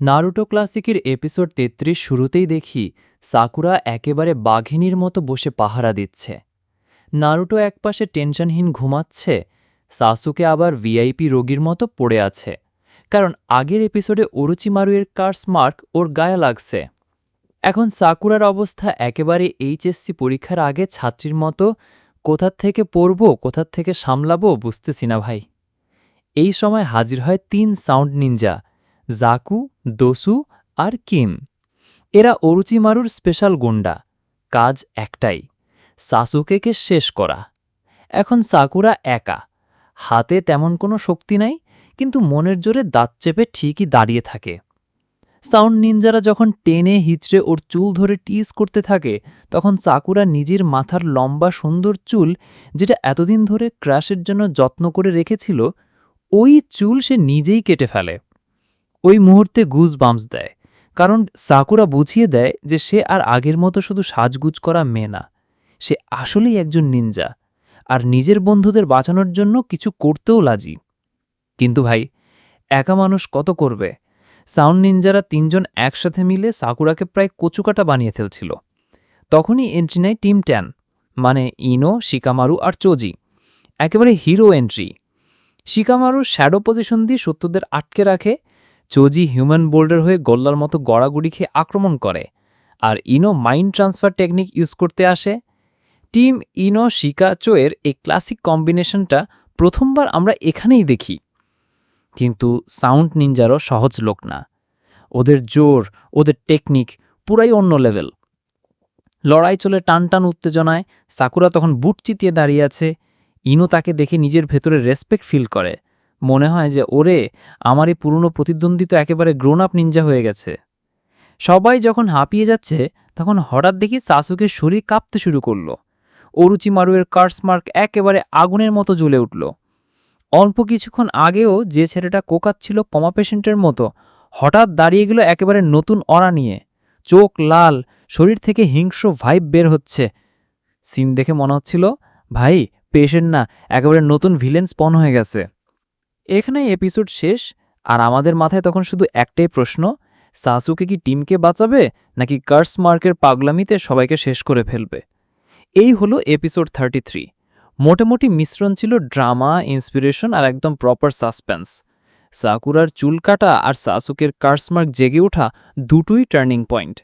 Naruto ক্লাসিকের episode তেত্রিশ শুরুতেই দেখি সাকুরা একেবারে বাঘিনীর মতো বসে পাহারা দিচ্ছে। নারুটো একপাশে টেনশনহীন ঘুমাচ্ছে, সাসুকে আবার ভিআইপি রোগীর মতো পড়ে আছে, কারণ আগের এপিসোডে ওরুচিমারুয়ের কার্স মার্ক ওর গায়ে লাগছে। এখন সাকুরার অবস্থা একেবারে এইচএসসি পরীক্ষার আগে ছাত্রীর মতো, কোথার থেকে পড়ব, কোথার থেকে সামলাবো বুঝতেছি না ভাই। এই সময় হাজির হয় তিন সাউন্ড নিনজা জাকু, দোসু আর কিম। এরা অরুচিমারুর স্পেশাল গুন্ডা। কাজ একটাই সাসুকেকে শেষ করা। এখন সাকুরা একা। হাতে তেমন কোনো শক্তি নাই, কিন্তু মনের জোরে দাঁত চেপে ঠিকই দাঁড়িয়ে থাকে। সাউন্ড নিনজারা যখন টেনে হিচড়ে ওর চুল ধরে টিজ করতে থাকে, তখন সাকুরা নিজের মাথার লম্বা সুন্দর চুল, যেটা এতদিন ধরে ক্রাশের জন্য যত্ন করে রেখেছিল, ওই চুল সে নিজেই কেটে ফেলে। ওই মুহূর্তে গুজ বাম্পস দেয়। কারণ সাকুরা বুঝিয়ে দেয় যে সে আর আগের মতো শুধু সাজগুজ করা মেয়ে না, সে আসলেই একজন নিনজা আর নিজের বন্ধুদের বাঁচানোর জন্য কিছু করতেও লাজি কিন্তু ভাই, একা মানুষ কত করবে? সাউন্ড নিনজারা তিনজন একসাথে মিলে সাকুরাকে প্রায় কচুকাটা বানিয়ে ফেলছিল। তখনই এন্ট্রি নেয় টিম ট্যান মানে ইনো, শিকামারু আর চোজি। একেবারে hero entry Shikamaru shadow position দিয়ে সত্যদের আটকে রাখে চোজি হিউম্যান বোল্ডার হয়ে গোল্লার মতো গড়াগুড়ি খেয়ে আক্রমণ করে। আর Ino mind transfer technique use করতে আসে। টিম ইনো শিকা চোয়ের এই ক্লাসিক কম্বিনেশনটা প্রথমবার আমরা এখানেই দেখি। কিন্তু সাউন্ড নিনজারও সহজ লোক না। ওদের জোর, ওদের টেকনিক পুরাই অন্য লেভেল। লড়াই চলে টান টান উত্তেজনায়, সাকুরা তখন বুট চিতিয়ে দাঁড়িয়ে আছে। ইনো তাকে দেখে নিজের ভেতরে রেসপেক্ট ফিল করে। মনে হয় যে, ওরে আমার এই পুরনো প্রতিদ্বন্দ্বী তো একেবারে গ্রোন আপ নিঞ্জা হয়ে গেছে। সবাই যখন হাঁপিয়ে যাচ্ছে, তখন হঠাৎ দেখি সাসুকের শরীর কাঁপতে শুরু করল। অরুচিমারুয়ের কার্সমার্ক একেবারে আগুনের মতো জ্বলে উঠল। অল্প কিছুক্ষণ আগেও যে ছেলেটা কোকাচ্ছিল কমা পেশেন্টের মতো, হঠাৎ দাঁড়িয়ে গেল একেবারে নতুন অরা নিয়ে। চোখ লাল, শরীর থেকে হিংস্র ভাইব বের হচ্ছে। সিন দেখে মনে হচ্ছিল, ভাই পেশেন্ট না, একেবারে নতুন ভিলেন স্পন হয়ে গেছে। এখানেই এপিসোড শেষ। আর আমাদের মাথায় তখন শুধু একটাই প্রশ্ন, সাসুকে কি টিমকে বাঁচাবে, নাকি কার্স মার্কের পাগলামিতে সবাইকে শেষ করে ফেলবে? এই হলো এপিসোড থার্টি থ্রি মোটামুটি মিশ্রণ ছিল ড্রামা ইন্সপিরেশন আর একদম প্রপার সাসপেন্স সাকুরার চুল কাটা আর সাসুকের কার্সমার্ক জেগে ওঠা দুটোই টার্নিং পয়েন্ট